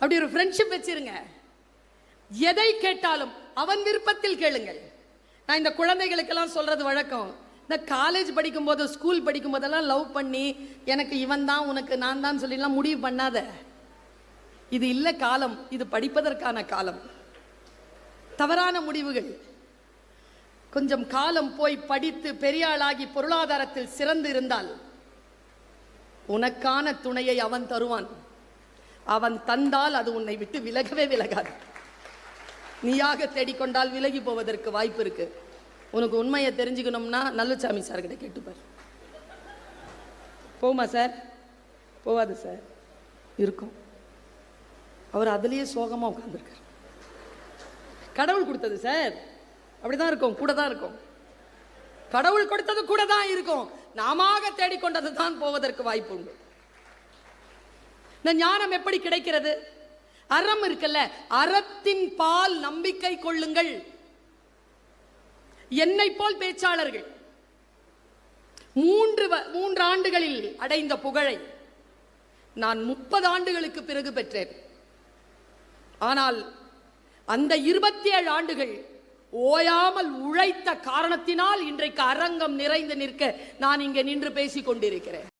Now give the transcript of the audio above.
அப்படி ஒரு ஃப்ரெண்ட்ஷிப் வச்சிருங்க. எதை கேட்டாலும் அவன் விருப்பத்தில் கேளுங்கள். நான் இந்த குழந்தைகளுக்கெல்லாம் சொல்றது வழக்கம். இந்த காலேஜ் படிக்கும்போது ஸ்கூல் படிக்கும் போதெல்லாம் லவ் பண்ணி எனக்கு இவன் தான் உனக்கு நான் தான் சொல்லிலாம் முடிவு பண்ணாத. இது இல்லை காலம் இது படிப்பதற்கான காலம். தவறான முடிவுகள். கொஞ்சம் காலம் போய் படித்து பெரியாளாகி பொருளாதாரத்தில் சிறந்து இருந்தால் உனக்கான துணையை அவன் தருவான். அவன் தந்தால் அது உன்னை விட்டு விலகவே விலகாது. நீயாக தேடிக்கொண்டால் விலகி போவதற்கு வாய்ப்பு இருக்கு. உனக்கு உண்மையை தெரிஞ்சுக்கணும்னா நல்லுச்சாமி சார் கிட்ட கேட்டுப்பார் போமா சார்? போவாது சார். இருக்கும். அவர் அதுலேயே சோகமாக உட்காந்துருக்கார் கடவுள் கொடுத்தது சார். அப்படிதான் இருக்கும். கூட தான் இருக்கும். கடவுள் கொடுத்தது கூட தான் இருக்கும். நாமாக தேடிக்கொண்டது தான் போவதற்கு வாய்ப்பு உண்டு. இந்த ஞானம் எப்படி கிடைக்கிறது? அறம் இருக்குல்ல அறத்தின் பால் நம்பிக்கை கொள்ளுங்கள். என்னை போல் பேச்சாளர்கள் மூன்று மூன்று ஆண்டுகளில் அடைந்த புகழை நான் முப்பது ஆண்டுகளுக்கு பிறகு பெற்றேன். ஆனால் அந்த இருபத்தி ஏழு ஆண்டுகள் ஓயாமல் உழைத்த காரணத்தினால் இன்றைக்கு அரங்கம் நிறைந்து நிற்க நான் இங்கே நின்று பேசிக் கொண்டிருக்கிறேன்.